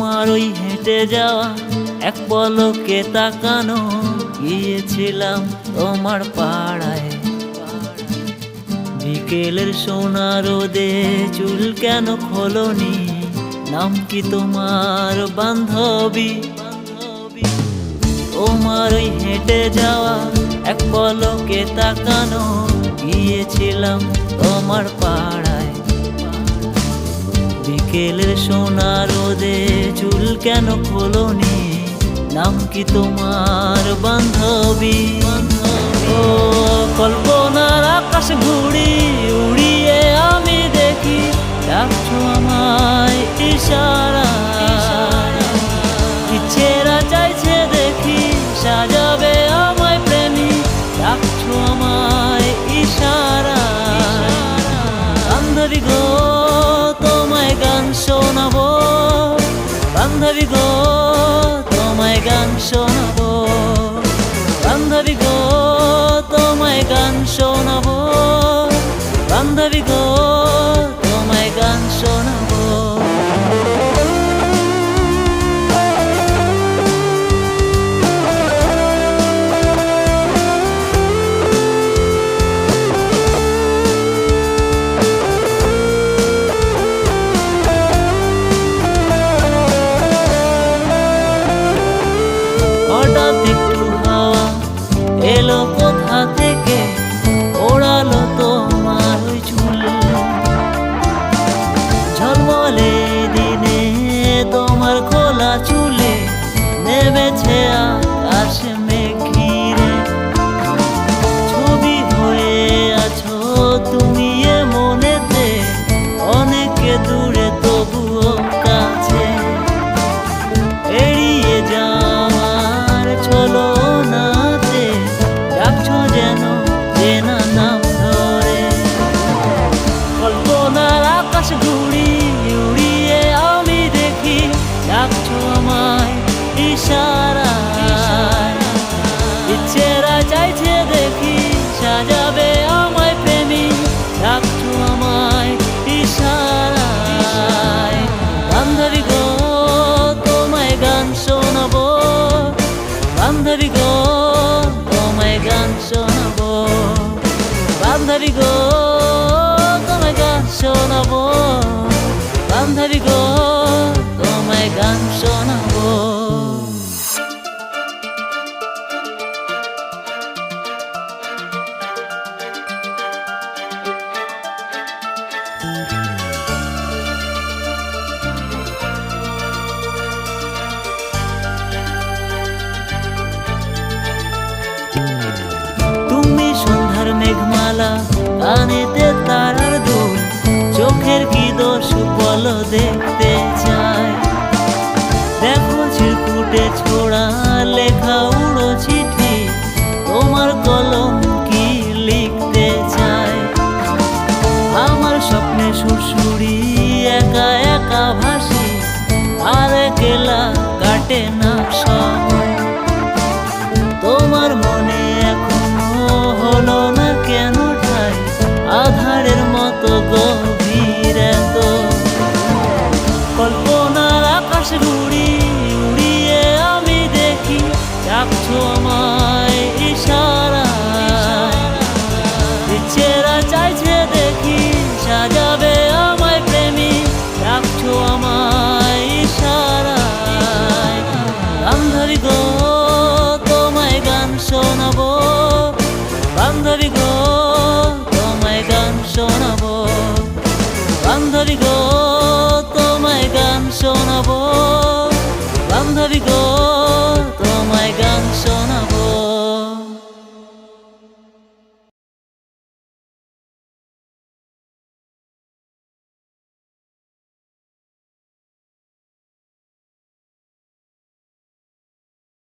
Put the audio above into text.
তোমার ওই হেঁটে যাওয়া এক পলকে তাকানো, গিয়েছিলাম তোমার পাড়ায়। বিকেলের সোনা রোদে চুল কেন খোলনি? নাম কি তোমার বান্ধবী? তোমার ওই হেঁটে যাওয়া এক পলকে তাকানো, গিয়েছিলাম তোমার পাড়ায়। বিকেলের সোনার রোদে চুল কেন খোলনি? নাম কি তোমার বান্ধবী? ও, কল্পনার আকাশ ঘুড়ি উড়িয়ে আমি দেখি, ডাকছো আমায় ইশারা। ইচ্ছেরা চাইছে দেখি, সাজাবে আমায় প্রেমী, ডাকছো আমায় ইশারা। বান্ধবী গো গান শোনাবো। বান্ধবী গো তোমায় গান শোনাবো। বান্ধবী গো তোমায় গান শোনাবো। বান্ধবী গো বান্ধবী গো তোমায় গান শোনাবো। বান্ধবী গো কানেতে তারার দোল, চোখের কি দোষ বলো দেখতে চাই দেখো ছিরকুটে ছোড়া লেখা উড়ো চিঠি, তোমার কলম কি লিখতে চায়? আমার স্বপ্নে সুরসুরি, একা একা ভাসি, আর কেলা কাটে না শোনাবো বান্ধবী গো তোমায় গান শোনাবো। বান্ধবী গো তোমায় গান শোনাবো। বান্ধবী গো